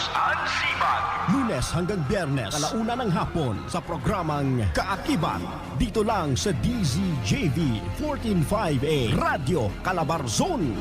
Rose Ann Sibag. Lunes hanggang Biyernes, alauna ng hapon sa programang Kaakibat. Dito lang sa DZJV 1458 Radio Calabarzon.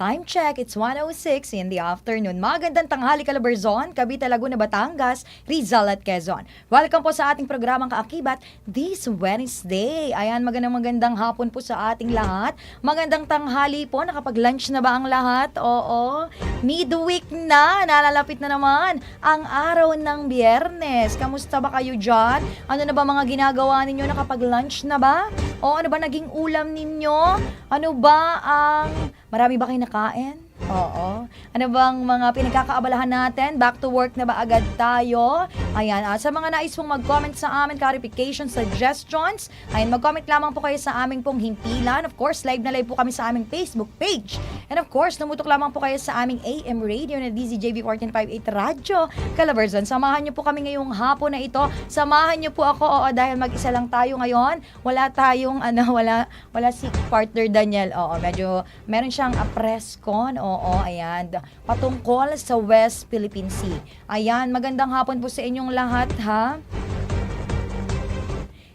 Time check, it's 1.06 in the afternoon. Magandang tanghali Calabarzon, Cavite, Laguna, Batangas, Rizal at Quezon. Welcome po sa ating programang Kaakibat this Wednesday. Ayan, magandang magandang hapon po sa ating lahat. Magandang tanghali po, nakapag-lunch na ba ang lahat? Oo, midweek na, nalalapit na naman ang araw ng biyernes. Kamusta ba kayo dyan? Ano na ba mga ginagawa ninyo? Nakapag-lunch na ba? O ano ba naging ulam ninyo? Ano ba ang... Marami ba kayo nakain? Oo. Ano bang mga pinagkakaabalahan natin? Back to work na ba agad tayo? Ayan, ah, sa mga nais pong mag-comment sa amin, clarification, suggestions, ayan, mag-comment lamang po kayo sa aming pong himpilan. Of course, live na live po kami sa aming Facebook page. And of course, tumutok lamang po kayo sa aming AM radio na DZJB 1458 Radyo Calabarzon. Samahan niyo po kami ngayong hapon na ito. Samahan niyo po ako, oo, dahil mag-isa lang tayo ngayon. Wala tayong, ano, wala, wala si partner Daniel. Oo, medyo, meron siyang a press con. Oo, ayan. Patungkol sa West Philippine Sea. Ayan, magandang hapon po sa inyong lahat, ha?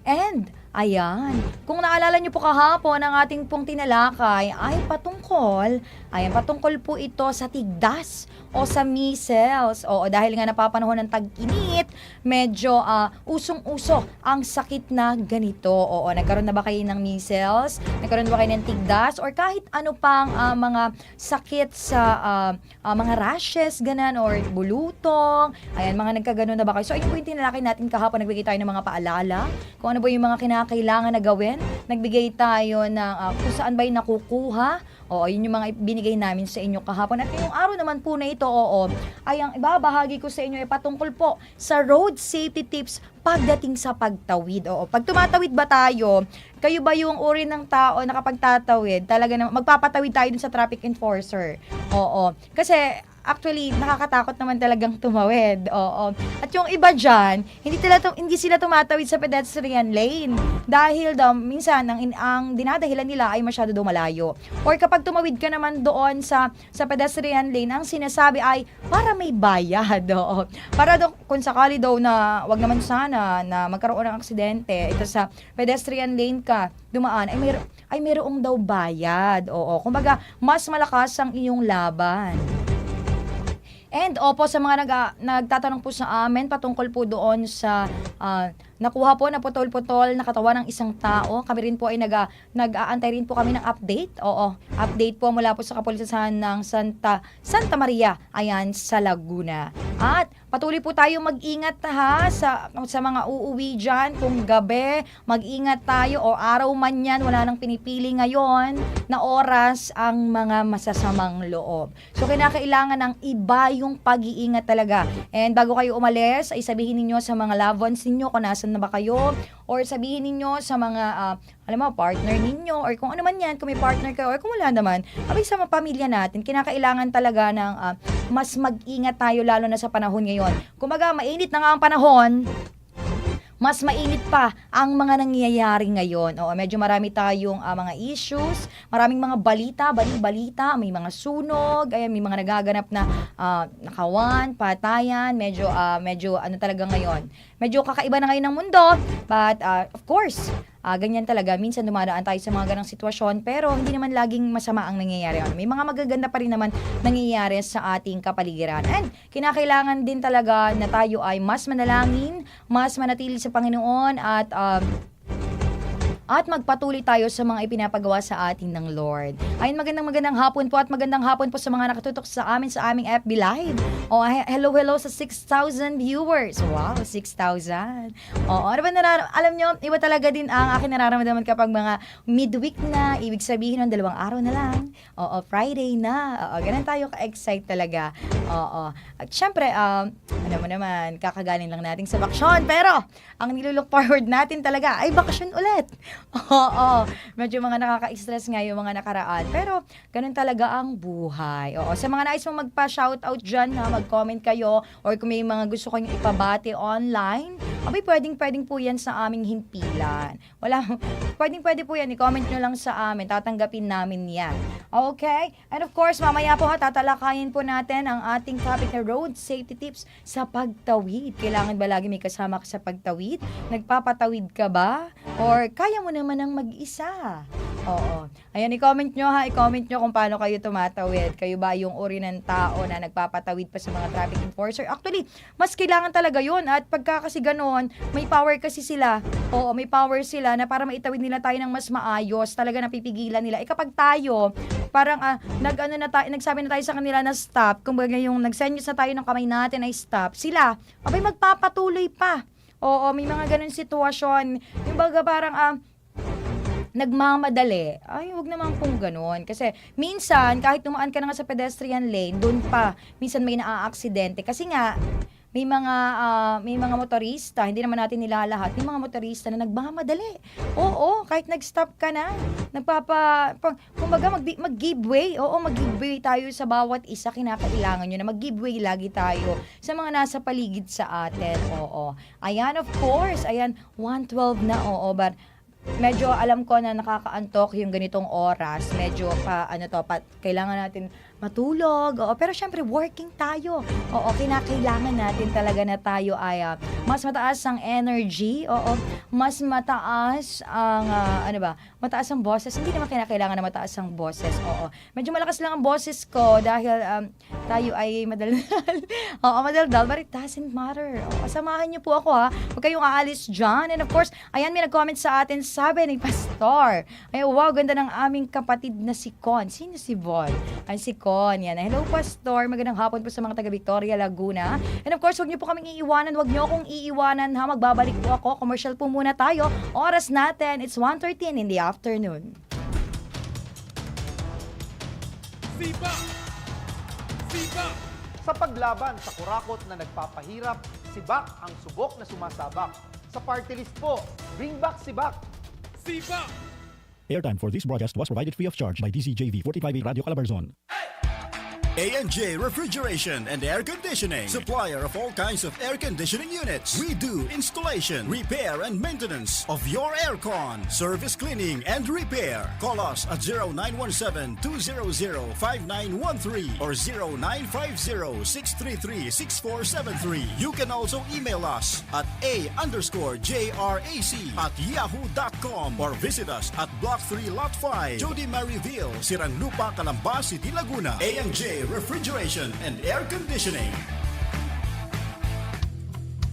And, ayan, kung naalala niyo po kahapon, ang ating pong tinalakay ay patungkol, ayan, patungkol po ito sa tigdas o sa measles. Oo, dahil nga napapanahon ng tag-init, medyo ah, usong-uso ang sakit na ganito. Oo, nagkaroon na ba kayo ng measles? Nagkaroon na ba kayo ng tigdas? Or kahit ano pang ah, mga sakit sa ah, ah, mga rashes, ganan, or bulutong. Ayan, mga nagkaganon na ba kayo? So, ayun po yung tinalakay natin kahapon. Nagbigay tayo ng mga paalala. Kung ano ba yung mga kinakailangan na gawin. Nagbigay tayo ng ah, kung saan ba yung nakukuha. Oo, yun yung mga binigay namin sa inyo kahapon. At yung araw naman po na ito, oo, ay ang ibabahagi ko sa inyo ay patungkol po sa road safety tips pagdating sa pagtawid. Oo, pag tumatawid ba tayo, kayo ba yung uri ng tao na kapag tatawid, talaga na magpapatawid tayo dun sa traffic enforcer? Oo. Kasi actually, nakakatakot naman talagang tumawid. Oo. At yung iba dyan, hindi, tum- hindi sila tumatawid sa pedestrian lane. Dahil daw, minsan, ang, ang dinadahilan nila ay masyado daw malayo. Or kapag tumawid ka naman doon sa, sa pedestrian lane, ang sinasabi ay, para may bayad. Oo. Para daw, kung sakali daw na, wag naman sana, na magkaroon ng aksidente, ito sa pedestrian lane ka, dumaan, ay, mayro, ay mayroong daw bayad. Oo. Kumbaga, mas malakas ang iyong laban. And opo sa mga nag, nagtatanong po sa amin patungkol po doon sa ah, nakuha po na putol-putol na katawan ng isang tao. Kami rin po ay nag, nag-aantay rin po kami ng update. Oo, update po mula po sa kapulisan ng Santa Santa Maria, ayan sa Laguna. At patuloy po tayo mag-ingat ha sa sa mga uuwi diyan kung gabi, mag-ingat tayo o araw man yan, wala nang pinipili ngayon na oras ang mga masasamang loob. So kinakailangan ng iba yung pag-iingat talaga. And bago kayo umalis, ay sabihin ninyo sa mga loved ones ninyo kung nasan na ba kayo or sabihin ninyo sa mga ah, alam mo, partner ninyo or kung ano man yan, kung may partner kayo or kung wala naman, abay sa mga pamilya natin, kinakailangan talaga ng ah, mas mag-ingat tayo lalo na sa panahon ngayon. Kumbaga, mainit na nga ang panahon, mas mainit pa ang mga nangyayari ngayon. Oo, medyo marami tayong ah, mga issues, maraming mga balita, bali-balita, may mga sunog, ayan, may mga nagaganap na ah, nakawan, patayan, medyo ah, medyo ano talaga ngayon. Medyo kakaiba na ngayon ng mundo, but ah, of course, ah, ganyan talaga. Minsan dumadaan tayo sa mga ganang sitwasyon, pero hindi naman laging masama ang nangyayari. Ano, May mga magaganda pa rin naman nangyayari sa ating kapaligiran. And kinakailangan din talaga na tayo ay mas manalangin, mas manatili sa Panginoon at um, at magpatuloy tayo sa mga ipinapagawa sa atin ng Lord. Ayun, magandang magandang hapon po at magandang hapon po sa mga nakatutok sa amin sa aming FB Live. O, he- hello, hello sa 6,000 viewers. Wow, 6,000. Oo, ano ba narar- alam nyo, iba talaga din ang akin nararamdaman kapag mga midweek na, ibig sabihin ng dalawang araw na lang. Oo, Friday na. Oo, ganun tayo ka-excite talaga. Oo. At syempre, um, ano mo naman, kakagaling lang natin sa bakasyon. Pero, ang nilulook forward natin talaga ay bakasyon ulit. Oo, medyo mga nakaka-stress nga yung mga nakaraan. Pero, ganun talaga ang buhay. Oo, sa mga nais mong magpa-shoutout dyan, ha, mag-comment kayo, or kung may mga gusto kayong ipabati online, abay, pwedeng, pwedeng po yan sa aming himpilan. Wala, pwedeng, pwede po yan. I-comment nyo lang sa amin. Tatanggapin namin yan. Okay? And of course, mamaya po ha, tatalakayin po natin ang ating topic na road safety tips sa pagtawid. Kailangan ba lagi may kasama ka sa pagtawid? Nagpapatawid ka ba? Or kaya mo naman ang mag-isa? Oo. Ayan, i-comment nyo ha. I-comment nyo kung paano kayo tumatawid. Kayo ba yung uri ng tao na nagpapatawid pa sa mga traffic enforcer? Actually, mas kailangan talaga yun. At pagka kasi ganoon, may power kasi sila. Oo, may power sila na para maitawid nila tayo ng mas maayos. Talaga napipigilan nila. Eh kapag tayo, parang ah, nag, ano na tayo, nagsabi na tayo sa kanila na stop. Kumbaga yung nag-senyos na tayo ng kamay natin ay stop. Sila, abay magpapatuloy pa. Oo, may mga ganun sitwasyon. Yung baga parang, ah, nagmamadali, ay, wag naman pong ganun. Kasi, minsan, kahit tumaan ka na nga sa pedestrian lane, doon pa, minsan may naaaksidente. Kasi nga, may mga ah, may mga motorista, hindi naman natin nilalahat, may mga motorista na nagmamadali. Oo, kahit nag-stop ka na, nagpapa, pag, kumbaga mag, mag-give way, oo, mag-give way tayo sa bawat isa, kinakailangan nyo na mag-give way lagi tayo sa mga nasa paligid sa atin, oo. Ayan, of course, ayan, 112 na, oo, but medyo alam ko na nakakaantok yung ganitong oras. Medyo pa, ano to, pa, kailangan natin matulog. Oo, pero syempre, working tayo. Oo, kinakailangan natin talaga na tayo ay ah, mas mataas ang energy. Oo, mas mataas ang, ah, ano ba, mataas ang boses. Hindi naman kinakailangan na mataas ang boses. Oo, medyo malakas lang ang boses ko dahil um, tayo ay madaldal. Oo, madaldal, but it doesn't matter. Oo, samahan niyo po ako ha. Huwag kayong aalis dyan. And of course, ayan, may nag-comment sa atin, sabi ni Pastor. Ay, wow, ganda ng aming kapatid na si Con. Sino si Von? Ay, si Con. Yan. Hello, Pastor. Magandang hapon po sa mga taga Victoria, Laguna. And of course, huwag niyo po kaming iiwanan. Huwag niyo akong iiwanan ha. Magbabalik po ako. Commercial po muna tayo. Oras natin, it's 1.13 in the afternoon. Sipa! Sipa! Sa paglaban sa kurakot na nagpapahirap, si Bak ang subok na sumasabak. Sa party list po, bring back si Bak. Airtime for this broadcast was provided free of charge by DCJV 45 Radio Calabarzon. A&J Refrigeration and Air Conditioning. Supplier of all kinds of air conditioning units. We do installation, repair, and maintenance of your aircon. Service cleaning and repair. Call us at 0917-200-5913 or 0950-633-6473. You can also email us at a underscore JRAC at yahoo.com or visit us at Block 3 Lot 5, Jody Maryville, Siranlupa, Calamba City, Laguna. A&J Refrigeration and Air Conditioning.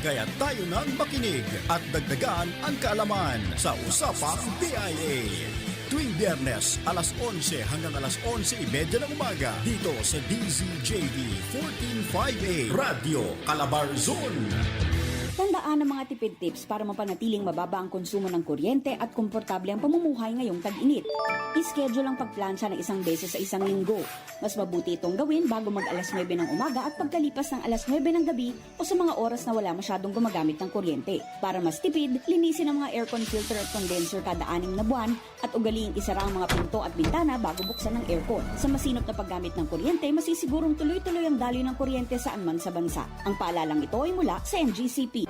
Kaya tayo nang makinig at dagdagan ang kaalaman sa Usapang PIA. Tuwing biyernes, alas 11 hanggang alas 11.30 ng umaga dito sa DZJV 1458 Radio Calabarzon. Tandaan ang mga tipid tips para mapanatiling mababa ang konsumo ng kuryente at komportable ang pamumuhay ngayong tag-init. I-schedule ang pagplansya ng isang beses sa isang linggo. Mas mabuti itong gawin bago mag alas 9 ng umaga at pagkalipas ng alas 9 ng gabi o sa mga oras na wala masyadong gumagamit ng kuryente. Para mas tipid, linisin ang mga aircon filter at condenser kada anim na buwan at ugaliing isara ang mga pinto at bintana bago buksan ng aircon. Sa masinop na paggamit ng kuryente, masisigurong tuloy-tuloy ang daloy ng kuryente saan man sa bansa. Ang paalalang ito ay mula sa NGCP.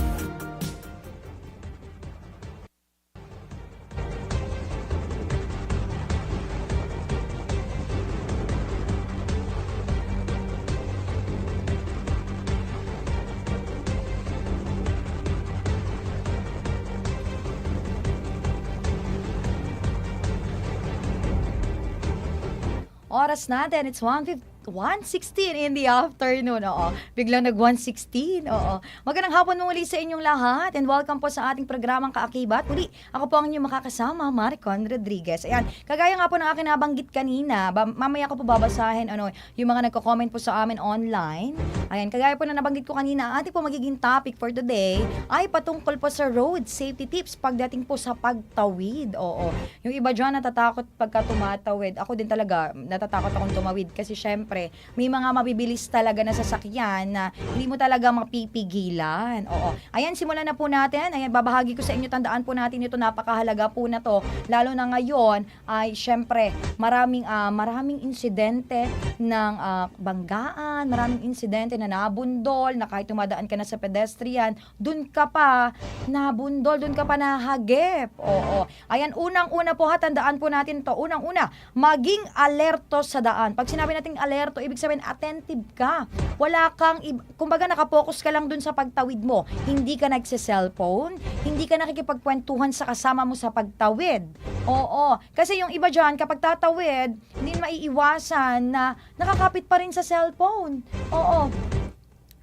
Oras natin, it's 1.15 1.16 in the afternoon, oo. Biglang nag-1.16, oo. Magandang hapon muli sa inyong lahat and welcome po sa ating programang Kaakibat. Muli, ako po ang inyong makakasama, Maricon Rodriguez. Ayan, kagaya nga po ng akin nabanggit kanina, ba- mamaya ko po babasahin ano, yung mga nagko-comment po sa amin online. Ayan, kagaya po na nabanggit ko kanina, ating po magiging topic for today ay patungkol po sa road safety tips pagdating po sa pagtawid. Oo. Yung iba dyan natatakot pagka tumatawid. Ako din talaga, natatakot akong tumawid kasi syempre, may mga mabibilis talaga na sasakyan na hindi mo talaga mapipigilan. Oo. Ayan, simulan na po natin. Ayan, babahagi ko sa inyo, tandaan po natin ito, napakahalaga po na to. Lalo na ngayon, ay syempre, maraming, ah, maraming insidente ng ah, banggaan, maraming insidente na nabundol, na kahit tumadaan ka na sa pedestrian, dun ka pa nabundol, dun ka pa nahagip. Oo. Ayan, unang-una po ha, tandaan po natin to. Unang-una, maging alerto sa daan. Pag sinabi nating alerto, ibig sabihin attentive ka. Wala kang, kumbaga nakapokus ka lang dun sa pagtawid mo. Hindi ka nagse-cellphone, hindi ka nakikipagkwentuhan sa kasama mo sa pagtawid. Oo. Kasi yung iba dyan, kapag tatawid, hindi maiiwasan na nakakapit pa rin sa cellphone. Oo.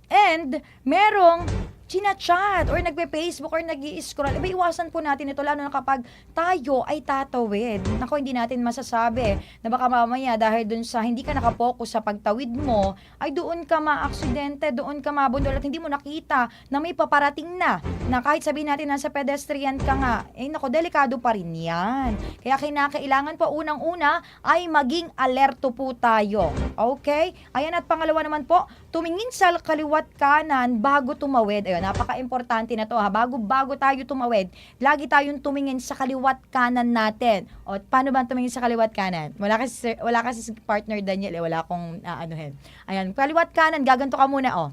And merong chinachat or nagpe-Facebook or nag scroll iba iwasan po natin ito lalo na kapag tayo ay tatawid. Nako, hindi natin masasabi na baka mamaya dahil dun sa hindi ka nakapokus sa pagtawid mo, ay doon ka ma-aksidente, doon ka mabundol at hindi mo nakita na may paparating na na kahit sabihin natin nasa pedestrian ka nga, eh nako, delikado pa rin yan. Kaya kinakailangan po unang-una ay maging alerto po tayo. Okay? Ayan at pangalawa naman po, tumingin sa kaliwat kanan bago tumawid. Ayun, napaka-importante na to ha. Bago bago tayo tumawid, lagi tayong tumingin sa kaliwat kanan natin. O paano ba tumingin sa kaliwat kanan? Wala kasi wala kasi si partner Daniel, eh, wala akong aanuhin. Ayan, kaliwat kanan, gaganto ka muna oh.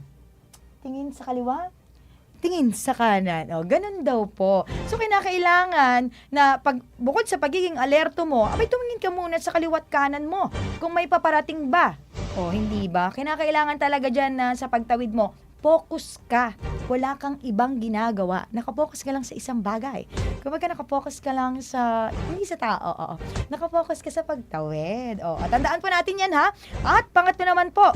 Tingin sa kaliwa, tingin sa kanan. O, ganun daw po. So, kinakailangan na pag, bukod sa pagiging alerto mo, abay tumingin ka muna sa kaliwat kanan mo. Kung may paparating ba. O, hindi ba? Kinakailangan talaga dyan na sa pagtawid mo, focus ka. Wala kang ibang ginagawa. Nakapokus ka lang sa isang bagay. Kumbaga nakafocus ka lang sa, hindi sa tao, oo. Nakafocus ka sa pagtawid. Oo, tandaan po natin yan ha. At pangatlo naman po,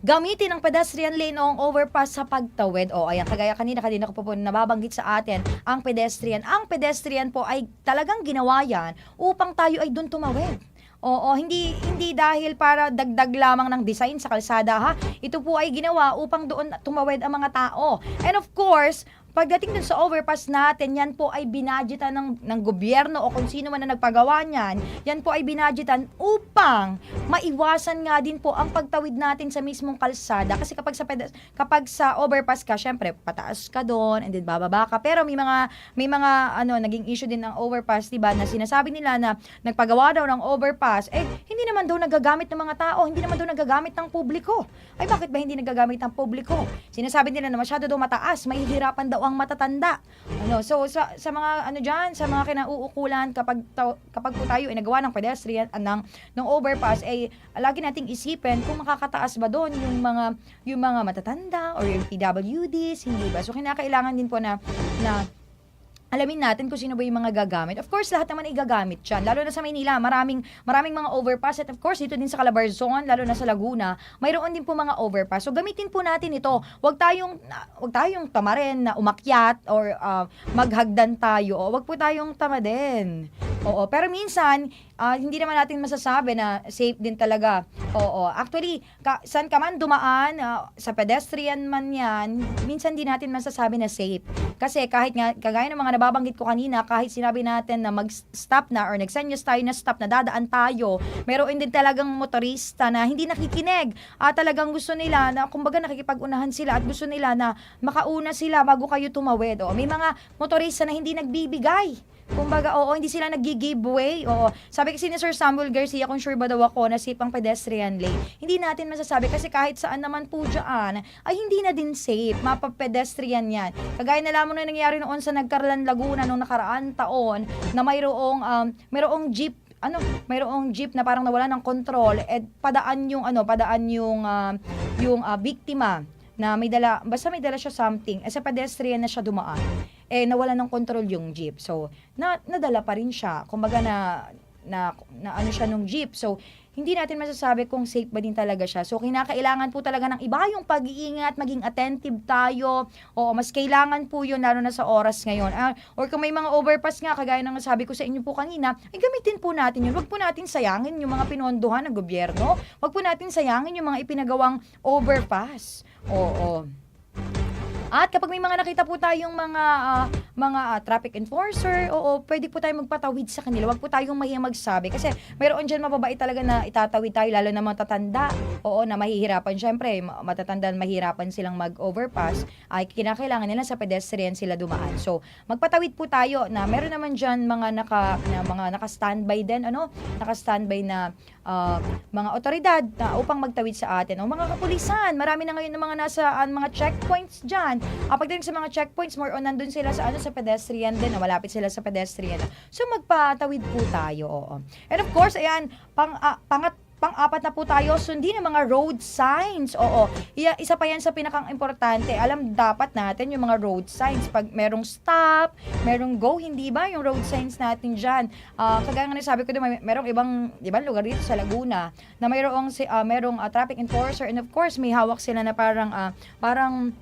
Gamitin ang pedestrian lane o ang overpass sa pagtawid. O ayan, kagaya kanina, kanina ko po po nababanggit sa atin, ang pedestrian. Ang pedestrian po ay talagang ginawa yan upang tayo ay doon tumawid. Oo, hindi hindi dahil para dagdag lamang ng design sa kalsada ha. Ito po ay ginawa upang doon tumawid ang mga tao. And of course, Pagdating dun sa overpass natin, yan po ay binadgetan ng, ng gobyerno o kung sino man na nagpagawa niyan, yan po ay binadgetan upang maiwasan nga din po ang pagtawid natin sa mismong kalsada. Kasi kapag sa, kapag sa overpass ka, syempre, pataas ka doon and then bababa ka. Pero may mga, may mga ano, naging issue din ng overpass, di ba, na sinasabi nila na nagpagawa daw ng overpass, eh, hindi naman daw nagagamit ng mga tao, hindi naman daw nagagamit ng publiko. Ay, bakit ba hindi nagagamit ng publiko? Sinasabi nila na masyado daw mataas, mahihirapan daw ang matatanda. Ano, so sa, sa mga ano diyan, sa mga kinauukulan kapag taw- kapag po tayo ay nagawa ng pedestrian uh, ng ng overpass ay lagi nating isipin kung makakataas ba doon yung mga yung mga matatanda or yung PWDs, hindi ba? So kinakailangan din po na na alamin natin kung sino ba yung mga gagamit. Of course, lahat naman ay gagamit dyan. Lalo na sa Maynila, maraming, maraming mga overpass. At of course, dito din sa Calabarzon, lalo na sa Laguna, mayroon din po mga overpass. So, gamitin po natin ito. Huwag tayong, huwag tayong tamarin na umakyat or ah, maghagdan tayo. Huwag po tayong tamadin. Oo, pero minsan, ah, hindi naman natin masasabi na safe din talaga. Oo, actually, ka, saan ka man dumaan, ah, sa pedestrian man yan, minsan di natin masasabi na safe. Kasi kahit nga, kagaya ng mga nababanggit ko kanina, kahit sinabi natin na mag-stop na or nag-senyas tayo na stop na dadaan tayo, meron din talagang motorista na hindi nakikinig. Ah, talagang gusto nila na, kumbaga nakikipag-unahan sila at gusto nila na makauna sila bago kayo tumawid. O, may mga motorista na hindi nagbibigay. Kumbaga, oo, hindi sila nag-giveaway. Oo. Sabi kasi ni Sir Samuel Garcia, kung sure ba daw ako na safe ang pedestrian lane. Hindi natin masasabi kasi kahit saan naman po dyan, ay hindi na din safe. Mapa-pedestrian yan. Kagaya na lamang na nangyari noon sa Nagkarlan Laguna nung nakaraan taon na mayroong, um, mayroong jeep ano, mayroong jeep na parang nawala ng control at padaan yung ano, padaan yung um, yung ah, biktima na may dala, basta may dala siya something, eh, sa pedestrian na siya dumaan, eh, nawala ng control yung jeep. So, na, nadala pa rin siya. Kumbaga na, na, na ano siya nung jeep. So, hindi natin masasabi kung safe ba din talaga siya. So, kinakailangan po talaga ng iba yung pag-iingat, maging attentive tayo. Oo, mas kailangan po yun, lalo na sa oras ngayon. Ah, or kung may mga overpass nga, kagaya ng sabi ko sa inyo po kanina, ay gamitin po natin yun. Huwag po natin sayangin yung mga pinondohan ng gobyerno. Huwag po natin sayangin yung mga ipinagawang overpass. Oo. At kapag may mga nakita po tayong mga ah, mga ah, traffic enforcer, oo, pwede po tayong magpatawid sa kanila. Huwag po tayong mahiyang magsabi kasi mayroon diyan mababait talaga na itatawid tayo lalo na matatanda. Oo, na mahihirapan syempre, ma- matatanda mahirapan silang mag-overpass. Ay kinakailangan nila sa pedestrian sila dumaan. So, magpatawid po tayo na meron naman diyan mga naka na mga naka-standby din, ano? Naka-standby na ah, mga otoridad na upang magtawid sa atin. O mga kapulisan, marami na ngayon ng mga nasa ah, mga checkpoints diyan. Uh, pagdating sa mga checkpoints, more on nandun sila sa ano sa pedestrian din, na malapit sila sa pedestrian. So magpatawid po tayo. Oo. And of course, ayan, pang ah, pangat pang-apat na po tayo, sundin ang mga road signs. Oo. Isa pa yan sa pinakang importante. Alam dapat natin yung mga road signs. Pag merong stop, merong go, hindi ba? Yung road signs natin dyan. Ah, kagaya nga sabi ko, may- merong ibang, ba, lugar dito sa Laguna, na mayroong, ah, merong ah, traffic enforcer, and of course, may hawak sila na parang, ah, parang,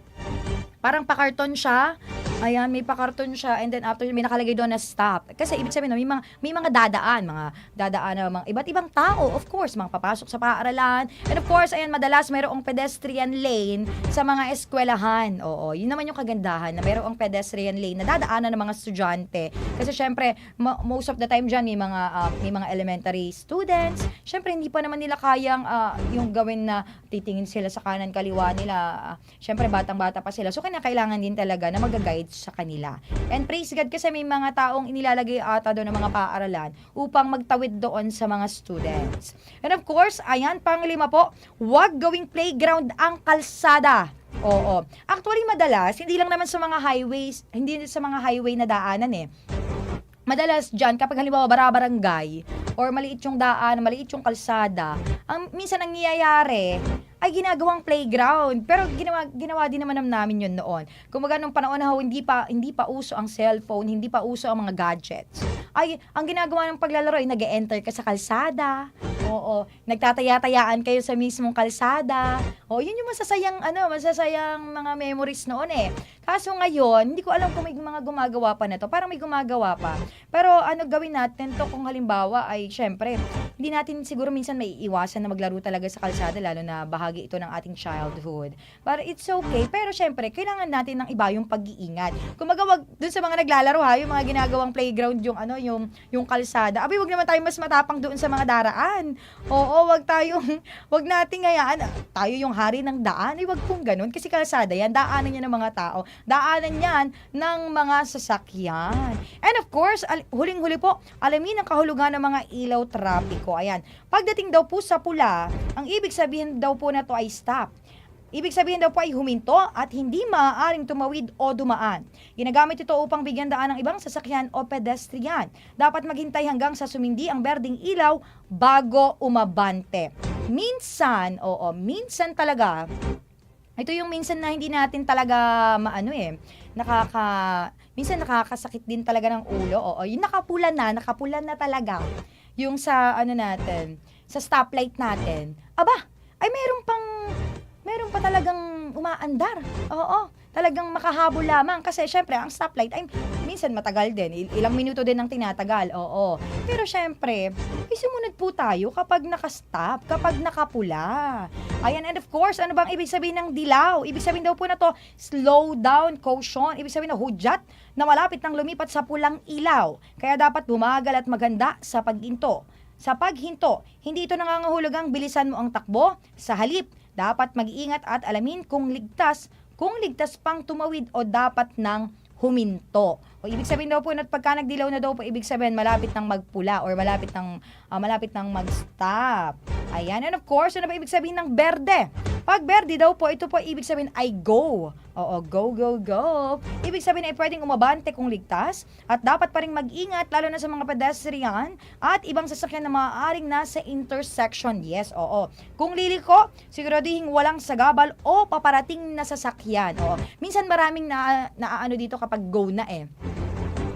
parang pakarton siya. Ayan, may pakarton siya and then after may nakalagay doon na stop. Kasi ibig sabihin, may mga, may mga dadaan, mga dadaan na mga iba't ibang tao, of course, mga papasok sa paaralan. And of course, ayan, madalas mayroong pedestrian lane sa mga eskwelahan. Oo, yun naman yung kagandahan na mayroong pedestrian lane na dadaanan ng mga estudyante. Kasi syempre, mo- most of the time dyan, may mga, ah, may mga elementary students. Syempre, hindi pa naman nila kayang ah, yung gawin na titingin sila sa kanan kaliwa nila. Ah, syempre, batang-bata pa sila. So, kailangan din talaga na mag-guide sa kanila. And praise God kasi may mga taong inilalagay ata doon ng mga paaralan upang magtawid doon sa mga students. And of course, ayan, panglima po, huwag gawing playground ang kalsada. Oo. Actually, madalas, hindi lang naman sa mga highways, hindi sa mga highway na daanan eh madalas dyan, kapag halimbawa barabarangay, or maliit yung daan, maliit yung kalsada, ang minsan ang nangyayari, ay ginagawang playground. Pero ginawa, ginawa din naman namin yun noon. Kumbaga nung panahon na ho, hindi pa, hindi pa uso ang cellphone, hindi pa uso ang mga gadgets. Ay, ang ginagawa ng paglalaro ay nag enter ka sa kalsada. Oo, nagtataya-tayaan kayo sa mismong kalsada. O, yun yung masasayang, ano, masasayang mga memories noon eh. Kaso ngayon, hindi ko alam kung may mga gumagawa pa na to. Parang may gumagawa pa. Pero ano gawin natin to kung halimbawa ay, syempre, hindi natin siguro minsan may iwasan na maglaro talaga sa kalsada, lalo na bahagi ito ng ating childhood. But it's okay. Pero syempre, kailangan natin ng iba yung pag-iingat. Kung magawag dun sa mga naglalaro ha, yung mga ginagawang playground, yung ano, yung, yung kalsada. Abi, wag naman tayo mas matapang doon sa mga daraan. Oo, wag tayong, wag nating ngayaan, tayo yung hari ng daan. Ay, wag pong ganun. Kasi kalsada yan, daanan yan ng mga tao. Daanan yan ng mga sasakyan. And of course, huling-huli po, alamin ang kahulugan ng mga ilaw trapiko. Ayan. Pagdating daw po sa pula, ang ibig sabihin daw po na to ay stop. Ibig sabihin daw po ay huminto at hindi maaaring tumawid o dumaan. Ginagamit ito upang bigyan daan ng ibang sasakyan o pedestrian. Dapat maghintay hanggang sa sumindi ang berdeng ilaw bago umabante. Minsan, oo, minsan talaga, ito yung minsan na hindi natin talaga maano eh, nakaka, minsan nakakasakit din talaga ng ulo. Oo, yung nakapula na, nakapula na talaga. Yung sa ano natin, sa stoplight natin. Aba, ay meron pang meron pa talagang umaandar. Oo, talagang makahabol lamang. Kasi syempre, ang stoplight ay minsan matagal din. Il- ilang minuto din ang tinatagal. Oo. Pero syempre, ay sumunod po tayo kapag nakastop, kapag nakapula. Ayan, and of course, ano bang ibig sabihin ng dilaw? Ibig sabihin daw po na to, slow down, caution. Ibig sabihin na hudyat na malapit nang lumipat sa pulang ilaw. Kaya dapat bumagal at maganda sa paghinto. Sa paghinto, hindi ito nangangahulugang bilisan mo ang takbo. Sa halip, dapat mag-iingat at alamin kung ligtas, kung ligtas pang tumawid o dapat nang huminto. O ibig sabihin daw po na pagka nagdilaw na daw po, ibig sabihin malapit nang magpula or malapit nang ah, malapit nang mag-stop. Ayan. And of course, ano ba ibig sabihin ng berde? Pag berde daw po, ito po ibig sabihin ay go. Oo, go, go, go. Ibig sabihin ay pwedeng umabante kung ligtas at dapat pa rin mag-ingat lalo na sa mga pedestrian at ibang sasakyan na maaaring nasa intersection. Yes, oo. Kung liliko, siguraduhin walang sagabal o paparating na sasakyan. Oo. Minsan maraming na, naaano dito kapag go na eh.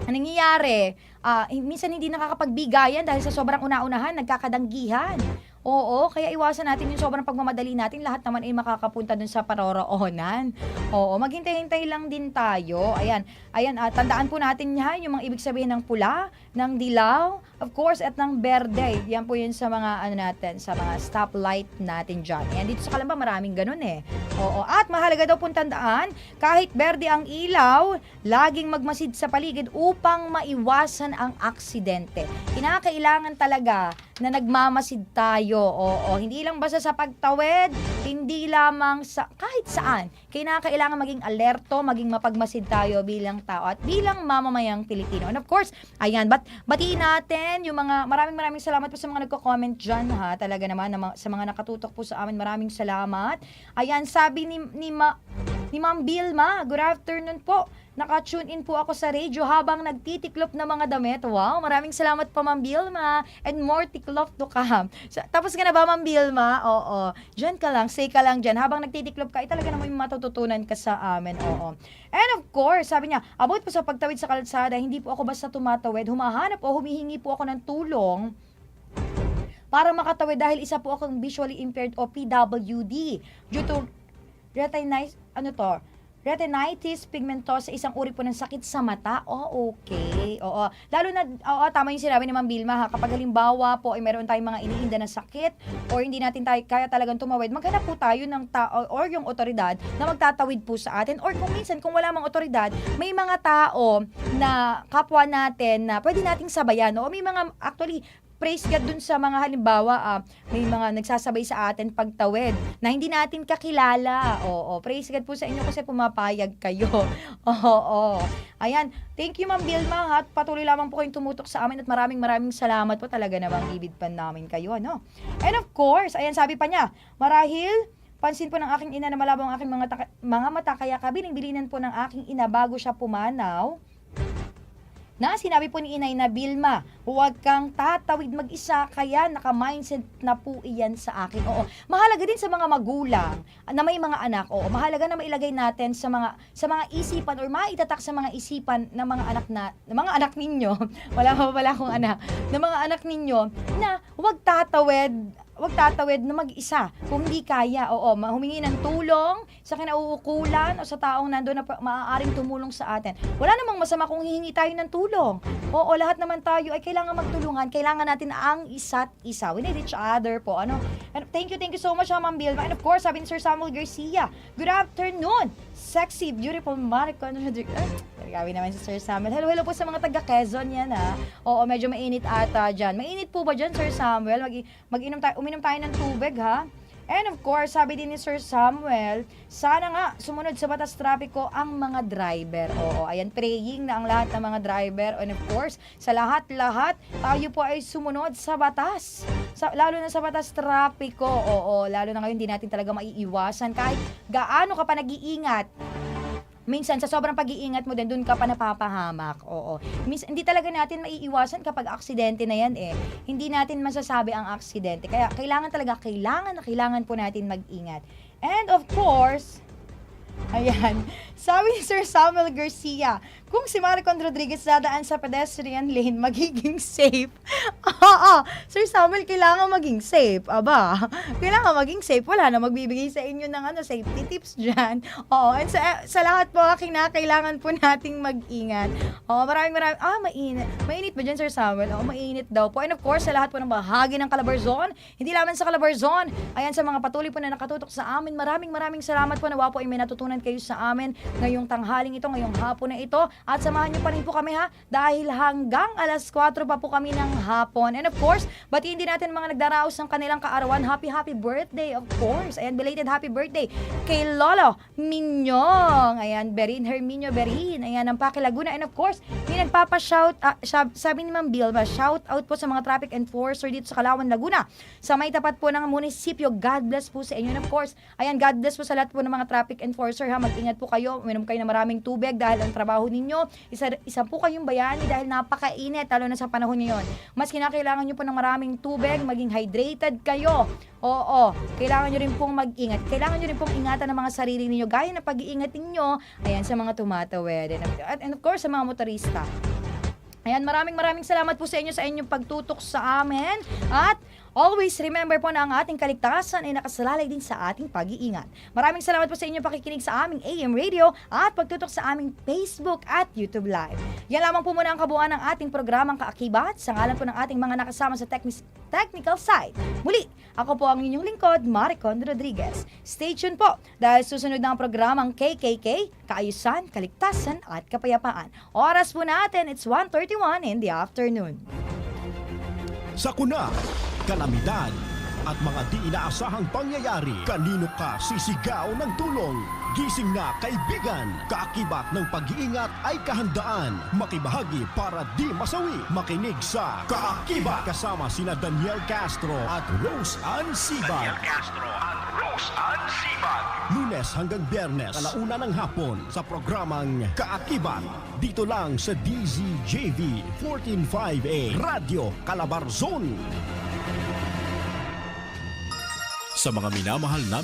Ang nangyayari, eh, minsan hindi nakakapagbigayan dahil sa sobrang una-unahan, nagkakadanggihan. Oo, kaya iwasan natin yung sobrang pagmamadali natin. Lahat naman ay makakapunta dun sa paroroonan. Oo, maghintay-hintay lang din tayo. Ayan, ayan, ah, tandaan po natin yan, yung mga ibig sabihin ng pula, ng dilaw, of course, at ng berde. Yan po yun sa mga, ano natin, sa mga stoplight natin dyan. Ayan, dito sa Kalamba, maraming ganun eh. Oo, at mahalaga daw pong tandaan, kahit berde ang ilaw, laging magmasid sa paligid upang maiwasan ang aksidente. Kinakailangan talaga na nagmamasid tayo. Oo, hindi lang basta sa pagtawid, hindi lamang sa kahit saan. Kinakailangan maging alerto, maging mapagmasid tayo bilang tao at bilang mamamayang Pilipino. And of course, ayan, bat batiin natin yung mga maraming maraming salamat po sa mga nagko-comment diyan ha. Talaga naman na sa mga nakatutok po sa amin, maraming salamat. Ayan, sabi ni ni Ma, ni Ma'am Bilma, good afternoon po. Naka-tune in po ako sa radio habang nagtitiklop ng mga damit. Wow, maraming salamat po Ma'am Bilma. And more tiklop to come. Tapos ka na ba Ma'am Bilma? Oo. Diyan ka lang, stay ka lang dyan. Habang nagtitiklop ka, ay talaga naman may matututunan ka sa amin. Oo. And of course, sabi niya, about po sa pagtawid sa kalsada, hindi po ako basta tumatawid. Humahanap o humihingi po ako ng tulong para makatawid dahil isa po akong visually impaired o PWD due to retinitis, ano to, retinitis pigmentosa, isang uri po ng sakit sa mata. Oh, okay. Oo. Lalo na, oo, tama yung sinabi ni Ma'am Bilma ha, kapag halimbawa po ay meron tayong mga iniinda na sakit or hindi natin tayo kaya talagang tumawid, maghanap po tayo ng tao or yung otoridad na magtatawid po sa atin or kung minsan kung wala mang otoridad, may mga tao na kapwa natin na pwede nating sabayan. O may mga, actually, praise God dun sa mga halimbawa, ah, may mga nagsasabay sa atin pagtawid na hindi natin kakilala. Oo, praise God po sa inyo kasi pumapayag kayo. Oo, Ayan, thank you Ma'am Vilma. At Patuloy lamang po kayong tumutok sa amin at maraming maraming salamat po talaga namang ibig pa namin kayo. Ano? And of course, ayan sabi pa niya, marahil Pansin po ng aking ina na malabo ang aking mga, mga mata kaya kabiling-bilinan po ng aking ina bago siya pumanaw na sinabi po ni Inay na Bilma, huwag kang tatawid mag-isa kaya naka-mindset na po iyan sa akin. Oo, mahalaga din sa mga magulang na may mga anak. Oo, mahalaga na mailagay natin sa mga sa mga isipan or maitatak sa mga isipan ng mga anak na ng mga anak ninyo. wala pa wala akong anak. ng mga anak ninyo na huwag tatawid wag tatawid na mag-isa. Kung hindi kaya, oo, humingi ng tulong sa kinauukulan o sa taong nandoon na maaaring tumulong sa atin. Wala namang masama kung hihingi tayo ng tulong. Oo, lahat naman tayo ay kailangan magtulungan. Kailangan natin ang isa't isa. We need each other po. Ano? And thank you, thank you so much, Ma'am Bilma. And of course, sabi ni Sir Samuel Garcia, good afternoon, sexy, beautiful, Maricon Rodriguez. Grabe naman si Sir Samuel. Hello, hello po sa mga taga Quezon yan ha. Oo, medyo mainit ata dyan. Mainit po ba dyan, Sir Samuel? Mag, mag-inom tayo, uminom tayo ng tubig ha. And of course, sabi din ni Sir Samuel, sana nga sumunod sa batas trapiko ang mga driver. Oo, ayan, praying na ang lahat ng mga driver. And of course, sa lahat-lahat, tayo po ay sumunod sa batas. Sa, lalo na sa batas trapiko. Oo, lalo na ngayon, hindi natin talaga maiiwasan. Kahit gaano ka pa nag-iingat, minsan sa sobrang pag-iingat mo din, dun ka pa napapahamak. Oo. Minsan, hindi talaga natin maiiwasan kapag aksidente na yan eh. Hindi natin masasabi ang aksidente. Kaya kailangan talaga, kailangan na kailangan po natin mag-ingat. And of course, Ayan. Sabi ni Sir Samuel Garcia, kung si Maricon Rodriguez dadaan sa pedestrian lane, magiging safe. Oo. Sir Samuel, kailangan maging safe. Aba, kailangan maging safe. Wala na magbibigay sa inyo ng ano, safety tips dyan. Oo. And sa, sa lahat po, kinakailangan po nating mag-ingat. Oo, maraming maraming, ah, mainit. Mainit ba dyan, Sir Samuel? Oo, mainit daw po. And of course, sa lahat po ng bahagi ng Calabarzon, hindi lamang sa Calabarzon, ayan sa mga patuloy po na nakatutok sa amin, maraming maraming salamat po. Nawa po ay may natutunan kayo sa amin ngayong tanghaling ito, ngayong hapon na ito. At samahan niyo pa rin po kami ha, dahil hanggang alas 4 pa po kami ng hapon. And of course, batiin din natin mga nagdaraos ng kanilang kaarawan. Happy, happy birthday, of course. Ayan, belated happy birthday kay Lolo Minyong. Ayan, Berin Herminio Berin. Ayan, ang Paki. And of course, may nagpapa-shout, ah, sab- sabi ni Ma'am Bilba, shout out po sa mga traffic enforcer dito sa Kalawan, Laguna. Sa may tapat po ng munisipyo, God bless po sa inyo. And of course, ayan, God bless po sa lahat po ng mga traffic enforcer ha. Mag-ingat po kayo, uminom kayo ng maraming tubig dahil ang trabaho ninyo, isa, isa po kayong bayani dahil napakainit, lalo na sa panahon ngayon. Mas kinakailangan nyo po ng maraming tubig, maging hydrated kayo. Oo, kailangan nyo rin pong mag-ingat. Kailangan nyo rin pong ingatan ng mga sarili ninyo, gaya ng pag-iingat ninyo, ayan, sa mga tumatawid. And of course, sa mga motorista. Ayan, maraming maraming salamat po sa inyo sa inyong pagtutok sa amin. At always remember po na ang ating kaligtasan ay nakasalalay din sa ating pag-iingat. Maraming salamat po sa inyong pakikinig sa aming AM radio at pagtutok sa aming Facebook at YouTube Live. Yan lamang po muna ang kabuuan ng ating programang kaakibat sa ngalan po ng ating mga nakasama sa techni- technical side. Muli, ako po ang inyong lingkod, Maricon Rodriguez. Stay tuned po dahil susunod na ang programang KKK, Kaayusan, Kaligtasan at Kapayapaan. Oras po natin, it's 1.31 in the afternoon. Sakuna, kalamidad, at mga di inaasahang pangyayari. Kanino ka sisigaw ng tulong? Gising na kaibigan, kaakibat ng pag-iingat ay kahandaan. Makibahagi para di masawi. Makinig sa Kaakibat kasama sina Daniel Castro at Rose Ann Sibag. Daniel Castro at Rose Ann Sibag. Lunes hanggang Biyernes, alauna ng hapon sa programang Kaakibat. Dito lang sa DZJV 1458 Radio Calabarzon. Sa mga minamahal namin